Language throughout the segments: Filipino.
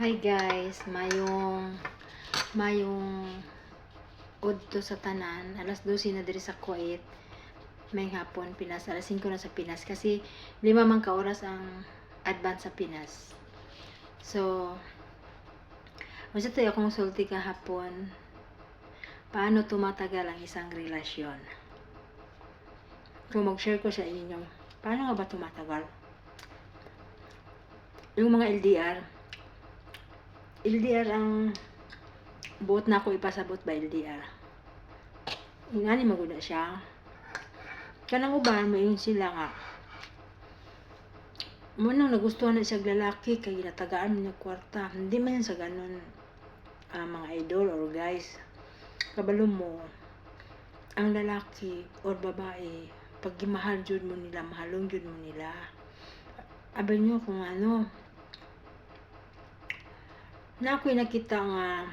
Hi guys, mayong mayong udto sa tanan, alas 12 na diri sa Kuwait. May hapon Pinas, alas 5 na sa Pinas kasi lima man ka oras ang advance sa Pinas. So, Masa tayo akong sulti kahapon, paano tumatagal ang isang relasyon? Kung mag-share ko sa inyo, paano nga ba tumatagal? Yung mga LDR, LDR ang buot na ako ipasabot ba LDR. Ingani maguna siya. Kanang uban mo yung sila nga. Munang nagustuhan na siya lalaki kay ginatagaan mo kwarta. Hindi man yan sa ganun ah, mga idol or guys. Kabalo mo ang lalaki or babae pag gimahal jud mo nila, mahalong jud mo nila. Abay nyo kung ano, na ako'y nakita nga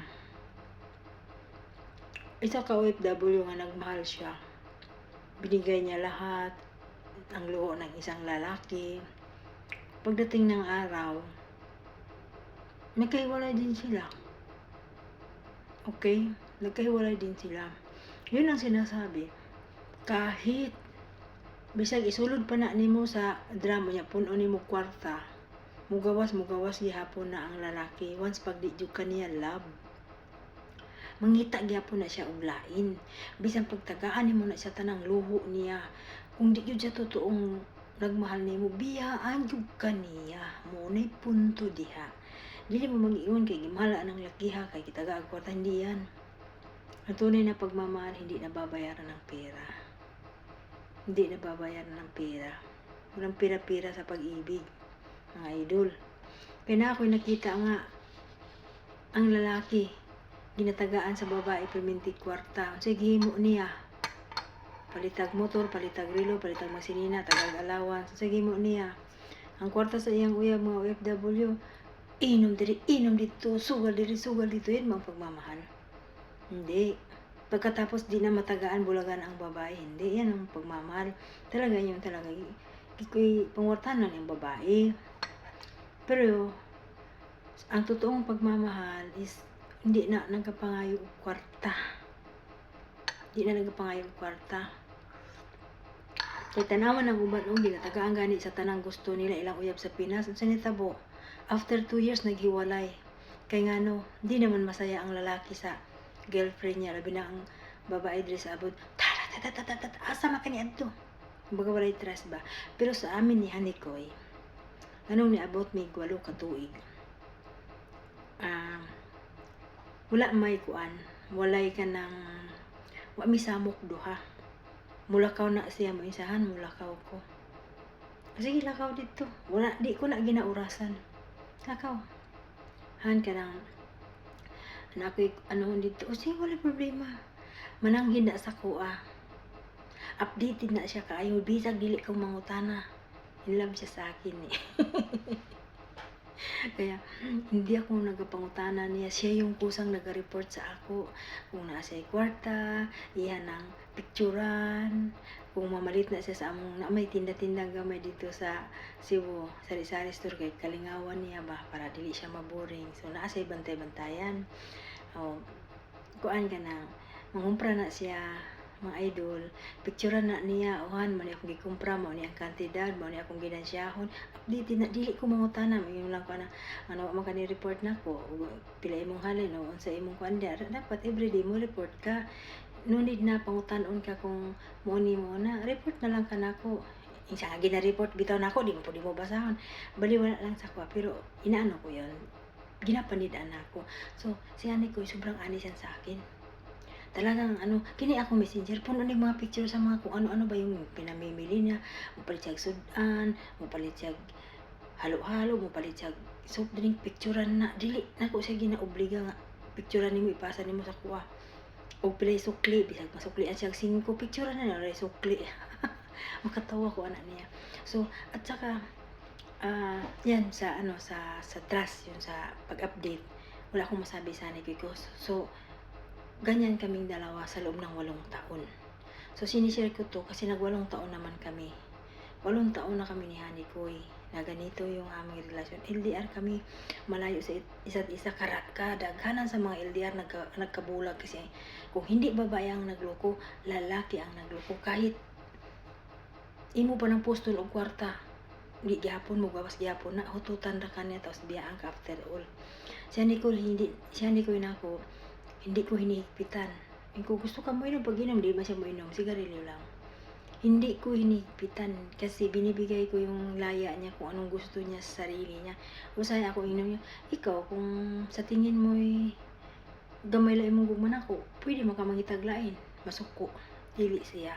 isa ka OFW nga nagmahal siya. Binigay niya lahat ang luho ng isang lalaki. Pagdating ng araw, nagkahiwalay din sila. Okay? Nagkahiwalay din sila. Yun ang sinasabi. Kahit bisag isulod pa na nimo sa drama niya puno nimo kwarta mugawas mugawas gihapon na ang lalaki. Once pag di jud kaniya love. Mangita gyapon na siya og lain. Bisan pagtagaan nimo na sa tanang luho niya. Kung di jud siya totoong nagmahal nimo biyaan jud kaniya mo nay punto diha. Dili mo mag-iwan kay gimala ng lakiha kay kitaga ang kwarta hindi yan. Ang na pagmamahal hindi nababayaran ng pera. Hindi nababayaran ng pera. Walang pira-pira sa pag-ibig mga idol. Kaya na ako'y nakita nga ang lalaki ginatagaan sa babae perminti kwarta. Sige mo niya? Palitag motor palitag relo palitag masinina tagag allowance. Sige mo niya? Ang kwarta sa iyang uyab mga OFW inom diri inom dito sugal diri sugal dito. Yun mga pagmamahal? Hindi. Pagkatapos di na matagaan bulagan ang babae. Hindi yan ang pagmamahal. Talaga yun talaga iko'y pangwartanan yung babae. Pero ang totoong pagmamahal is hindi na nagkapangayo kwarta. Hindi na nagkapangayo kwarta. Kay tanawan ng uban og ginatagaan gani sa tanang gusto nila ilang uyab sa Pinas. Unsa ni tabo after two years naghiwalay. Kay ngano di naman masaya ang lalaki sa girlfriend niya. Labi na ang babae diri sa abot tara tata tata tata asa man kani adto baga walay trust ba? Pero sa amin ni Hanikoy anong ni abot may gwalo ka tuig ah wala may kuan. Walay ka ng wa mi samok duha. Mulakaw na siya mo isahan mulakaw ko. Sige lakaw dito. Wala di ko na ginaurasan. Lakaw. Han ka ng anak ano dito. O sige wala problema. Mananghid na sa kuha updated na siya kaayo. Bisag dili ko mangutana in love siya sa akin eh. Kaya hindi ako nagapangutana niya. Siya yung kusang nag-report sa ako. Kung nasa kwarta iyan ang picturan kung mamalit na siya sa among na may tinda-tindang gamay dito sa Cebu sari-sari store kay kalingawan niya ba para dili siya maboring. So naa siya bantay-bantayan. Oh, kuan ka na mangumpra na siya mga idol. Picturean na niya uhan man akong gikumpra mo ni ang kantidad mo ni akong ginansyahon update na dili ko mangutana mayon lang ko na ano man kani report na ko pila imong halin o unsa imong kuan dapat everyday mo report ka. No need na pangutan-on ka kung mo ni mo na. Report na lang ka nako isa nga gina-report bitaw nako di mo di mo basahon. Bali wala lang sa ko pero inaano ko yon ginapanidaan ako. So si Ani ko sobrang anis yan sa akin talagang ano, kini ako messenger, puno ni mga picture sa mga kung ano-ano ba yung pinamimili niya, mapalit siya sudan, mapalit siya halo-halo, mapalit siya soft drink, picturean na, dili, nako siya ginaobliga nga, picturean nimo ipasa nimo sa kuha. O pila sukli, bisag masukli siya 5 picturean na na sukli. Makatawa ko anak niya. So, at saka, ah yan, sa ano, sa, sa trust, yun, sa pag-update, wala akong masabi sa ni ko. So, ganyan kaming dalawa sa loob ng walong taon. So, sinishare ko to kasi nagwalong taon naman kami. Walong taon na kami ni Honey Koy. na ganito yung aming relasyon. LDR kami, malayo sa isa't isa, karat ka, daghanan sa mga LDR nagka, nagkabulag kasi kung hindi babae ang nagloko, lalaki ang nagloko. Kahit imo pa ng pustol o kwarta, di gyapon mo gawas gyapon na hututan ra kanya tapos biyaan ka after all. Siya ni hindi siya ni ko nako hindi ko hinihigpitan. Kung gusto ka mo inom, pag inom, di ba siya mo inom? Sigarilyo lang. Hindi ko hinihigpitan kasi binibigay ko yung laya niya kung anong gusto niya sa sarili niya. Usay ako inom niya. Ikaw, kung sa tingin mo gamay lang imong gugman ako, pwede mo ka mangitaglain. Masuko. Dili siya.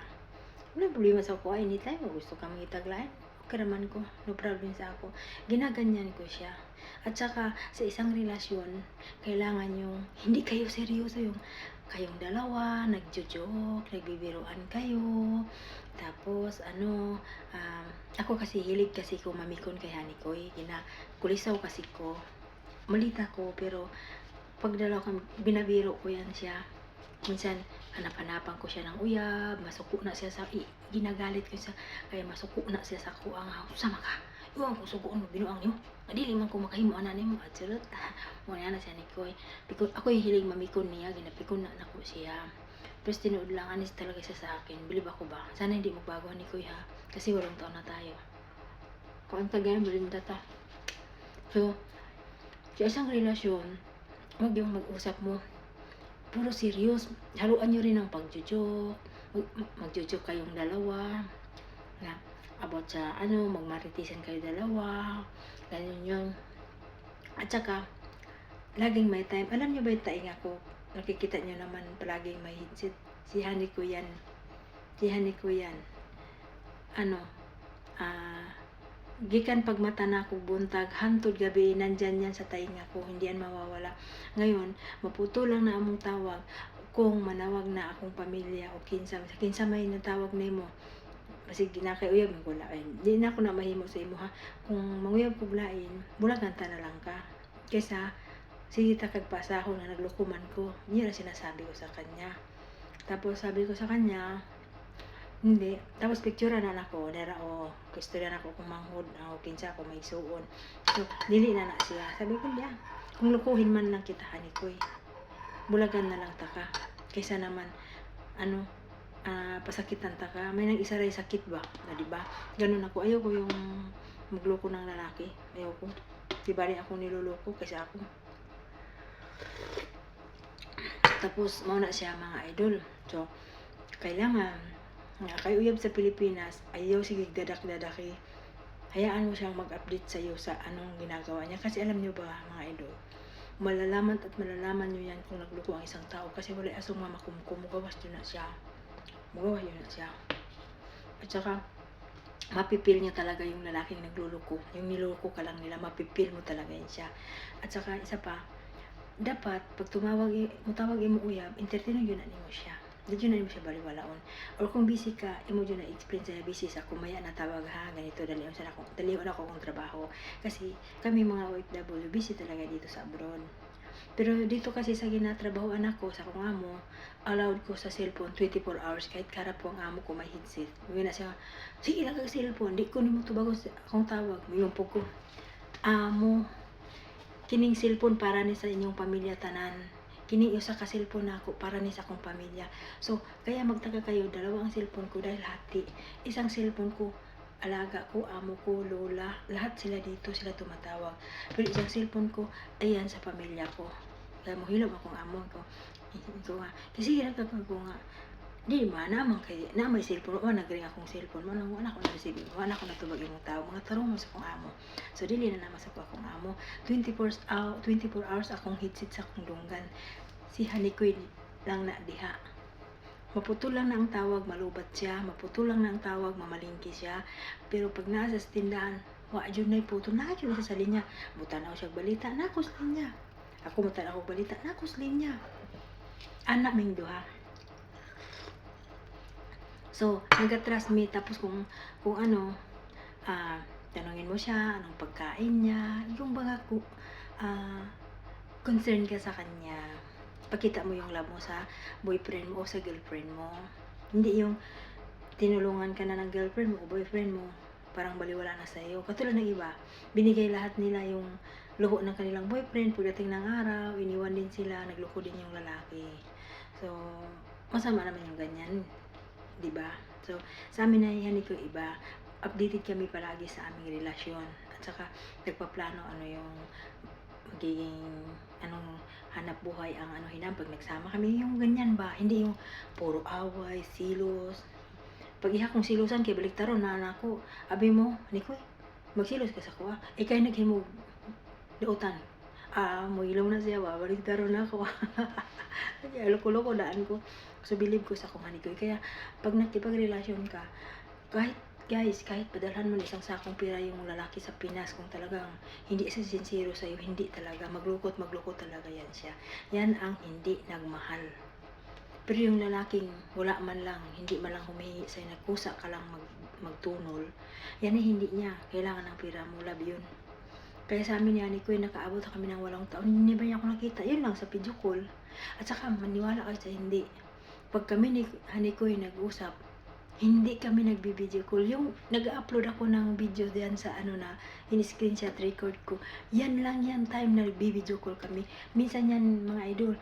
Wala problema sa ako. Anytime, kung gusto ka mangitaglain, okay raman ko. No problem sa ako. Ginaganyan ko siya. At saka, sa isang relasyon, kailangan yung hindi kayo seryoso yung kayong dalawa, nagjo-joke, nagbibiruan kayo. Tapos, ano, um, ako kasi hilig kasi ko mamikon kay Hanikoy. Gina, kulisaw kasi ko. Malita ko, pero pag dalawa kami, binabiro ko yan siya. Minsan, hanap-hanapan ko siya ng uyab, masuko na siya sa, ginagalit ko siya, kaya masuko na siya sa kuang. Sama ka, iwan ko sugoon mo, binuang niyo. Adili man ko makahimo ana nimo at surut. Mo na siya ni Koy. Pikon ako yung hilig mamikon niya, ginapikon na nako siya. Pero tinuod lang anis talaga siya sa akin. Bilib ako ba? Sana hindi magbago ni Koy ha. Kasi walang taon na tayo. Kung ang tagayan, bilib ta. So, sa isang relasyon, huwag yung mag-usap mo. Puro serious. Haluan nyo rin ang pagjojoke. Mag, magjojoke kayong dalawa. Na, about sa ano, magmaritisan kayo dalawa. Ganyan yun. At saka, laging may time. Alam niyo ba yung taing ako? Nakikita niyo naman palaging may si, si Hani ko yan. Si Hani ko yan. Ano, ah, gikan pag mata na ako buntag, hantod gabi, nandyan yan sa taing ako, hindi yan mawawala. Ngayon, maputo lang na among tawag kung manawag na akong pamilya o kinsa, sa kinsa may natawag nimo kasi ginakayuyab ko lain. Di na ako na mahimo sa imo ha. Kung manguyab ko lain, bulagan ta na lang ka. Kesa, sige ta kagpasahon na naglukuman ko. Yun ang sinasabi ko sa kanya. Tapos sabi ko sa kanya, hindi. Tapos picture na ako. Dara o, gusto na ako kung manghod. O, kinsa ako may suon. So, dili na na siya. Sabi ko, diya. Kung lukuhin man lang kita, hani ko Bulagan na lang ta ka. Kaysa naman, ano, ah, pasakitan ta ka. May nang isa ray sakit ba? Na, di? Ganun ako. Ayoko yung magloko ng lalaki. Ayoko. Di ba rin ako niloloko kasi ako. Tapos, mauna siya mga idol. So, kailangan, nga kay uyab sa Pilipinas, ayaw sige dadak-dadaki. Hayaan mo siyang mag-update sa iyo sa anong ginagawa niya. Kasi alam niyo ba, mga idol, malalaman at malalaman niyo yan kung nagloko ang isang tao. Kasi wala asong mamakumkum, mugawas yun na siya. Mugawas yun na siya. At saka, mapipil niya talaga yung lalaking nagluloko. Yung niloko ka lang nila, mapipil mo talaga yan siya. At saka, isa pa, dapat, pag tumawag, i- mutawag imo uyab, entertain yun na nimo siya. Dito na nimo siya baliwalaon. Or kung busy ka, imo yun na explain sa busy sa kumaya na tawag ha, ganito, dalion sa ako, dalion ako kong trabaho. Kasi kami mga OFW, busy talaga dito sa abroad. Pero dito kasi sa ginatrabahoan ako, sa kong amo, allowed ko sa cellphone 24 hours kahit karap ko ang amo ko may headset. Uwi na siya, sige lang kag cellphone, di ko nimo tubago akong tawag. Milumpog ko, amo, kining cellphone para ni sa inyong pamilya tanan. Kining usa ka cellphone nako para ni sa akong pamilya. So, kaya magtaka kayo, dalawa ang cellphone ko dahil hati. Isang cellphone ko, alaga ko, amo ko, lola, lahat sila dito, sila tumatawag. Pero isang cellphone ko, ayan sa pamilya ko. Kaya mohilom akong amo ko. Ito nga, kasi ginagagawin ko nga, di ba, naman kay, na may cellphone, o nagring akong cellphone, mo nang wala ko na receive, wala ko na tubag yung tao, mga tarong mo sa akong amo. So, dili na naman sa ko akong amo. 24 hours, 24 hours akong hitsit sa akong dunggan. Si Hanikoy lang na diha. Maputol lang na ang tawag, malubat siya. Maputol lang na ang tawag, mamalingki siya. Pero pag nasa sa tindahan, wa dyan na puto, na dyan sa linya. Mutanaw siya balita, nakos linya. Ako mutanaw ako balita, nakos linya. Anak ming duha. So, nag-transmit. Tapos kung, kung ano, ah, tanungin mo siya, anong pagkain niya, yung mga ku, ah, concern ka sa kanya. Pakita mo yung love mo sa boyfriend mo o sa girlfriend mo. Hindi yung tinulungan ka na ng girlfriend mo o boyfriend mo, parang baliwala na sa iyo. Katulad ng iba, binigay lahat nila yung luho ng kanilang boyfriend. Pagdating ng araw, iniwan din sila, nagloko din yung lalaki. So, masama naman yung ganyan. 'di ba? So, sa amin na yan ko iba, updated kami palagi sa aming relasyon. At saka, nagpaplano ano yung magiging anong hanap buhay ang ano hinam pag nagsama kami yung ganyan ba? Hindi yung puro away silos. Pag iha kong silusan kay baliktaron na nako abi mo nikoy magsilos ka sa kuha. Ikay naghimo duotan ah mo ilaw na siya ba baliktaron na ako. Kaya loko-loko daan ko. So believe ko sa kung hanikoy kaya pag nakipagrelasyon ka kahit guys, kahit padalhan mo isang sakong pira yung lalaki sa Pinas, kung talagang hindi siya sincero sa'yo, hindi talaga, maglukot, maglukot talaga yan siya. Yan ang hindi nagmahal. Pero yung lalaking wala man lang, hindi man lang humihingi sa'yo, nagkusa ka lang mag, magtunol, yan ay hindi niya. Kailangan ng pira mo, love yun. Kaya sa amin yan, ko nakaabot na kami ng walong taon, hindi ba niya ako nakita? Yun lang, sa video call. At saka, maniwala kayo sa hindi. Pag kami ni Hanikoy nag-usap, hindi kami nagbi-video call. Yung nag-upload ako ng video diyan sa ano na in-screenshot record ko. Yan lang yan time na nagbi-video call kami. Minsan yan mga idol,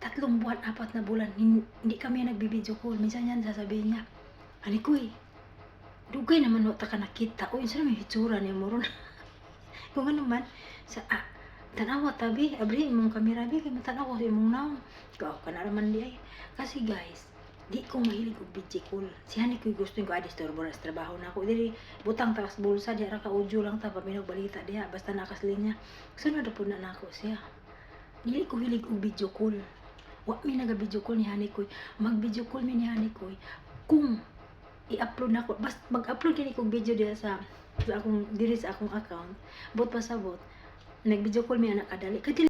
tatlong buwan, apat na bulan, hin- hindi kami nagbi-video call. Minsan yan sasabihin niya, Ani ko eh, dugay naman wata ka nakita. Uy, saan may hitsura niya mo ron? Kung ano man, sa, ah, tanawa tabi, abri, mong kamera, bi, kaya matanawa sa imong naong. Ikaw ka na naman di ay. Kasi guys, di ko mahilig og video call. Si Hani ko gusto ko ay disturbo na sa trabaho na ako. Dili butang takas bulsa di ka audio lang ta paminog balita diha basta nakas linya. Sunod na po na nako siya. Dili ko hilig og video. Wa mi naga video ni Hani ko. Mag video mi ni Hani ko kung i-upload na ko basta mag-upload kini kog video diha sa sa akong diri sa akong account. Bot pasabot. Nag video call mi anak kadali. Kadili